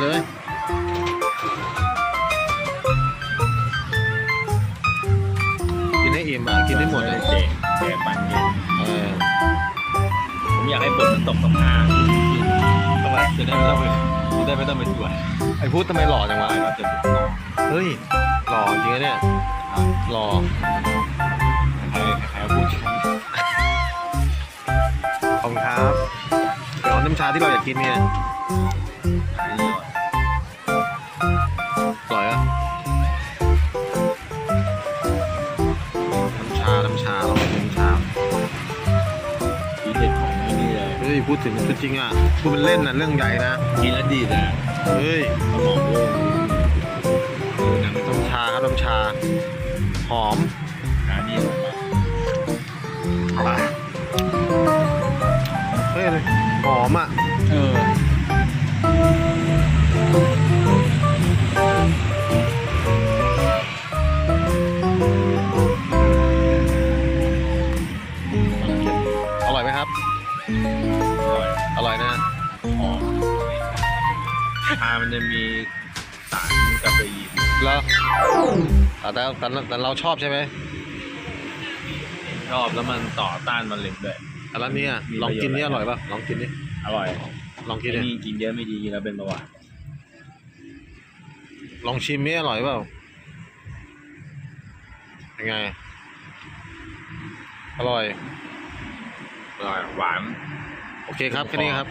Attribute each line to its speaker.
Speaker 1: เลย กินให้อิ่มอะกินให้หมดเลย
Speaker 2: เจ๊เจ๊ปันเย็น
Speaker 1: เออ
Speaker 2: ผมอยากให้ฝนมันตกตรงหน้า
Speaker 1: ทำไม
Speaker 2: จะได้ไม่ต้องไปจะได้ไม่ต้องไปตรวจ
Speaker 1: ไอ้พูดทำไมหล่อจังวะ
Speaker 2: เราจะ
Speaker 1: เฮ้ยหล่อจริงนะเนี่ยหล่อ
Speaker 2: ใครใครพูดถึง
Speaker 1: ขอบคุณครับเดี๋ยวน้ำชาที่เราอยากกินเนี่ยอร่อย ฮ้ยพูดถึงพูดจริงอะพูดเป็นเล่นนะเรื่องใหญ่นะ
Speaker 2: กินแล้วดีนะ
Speaker 1: เฮ้ย
Speaker 2: สมองโล่งดูหนังต้อง
Speaker 1: น้ำชาครับน้ำชา หอม
Speaker 2: หาดีมาก
Speaker 1: ไปเฮ้ยหอมอะ
Speaker 2: เออ
Speaker 1: อ
Speaker 2: อร่อย
Speaker 1: อร่อยนะ
Speaker 2: หอมชามันจะมีสารกาเฟอีน
Speaker 1: แล้วแต่แต่แต่แต่เราชอบใช่ไหม
Speaker 2: ชอบแล้วมันต่อต้านมะเร็งด้วย
Speaker 1: อันนั้นเนี่ย
Speaker 2: มี
Speaker 1: ลองกินนี่
Speaker 2: ป
Speaker 1: อ
Speaker 2: ระโยชน์
Speaker 1: ร่อยป่ะลองกินนี่
Speaker 2: อร่อย
Speaker 1: ลองกิน
Speaker 2: ไอ้
Speaker 1: นี่
Speaker 2: นี่กินเยอะไม่ดีกินแล้วเป็นเบาหวาน
Speaker 1: ลองชิมนี่อร่อยเปล่าเป็นไง อร่อย
Speaker 2: อร่อย หวาน
Speaker 1: โอเคครับแค่นี้ครับ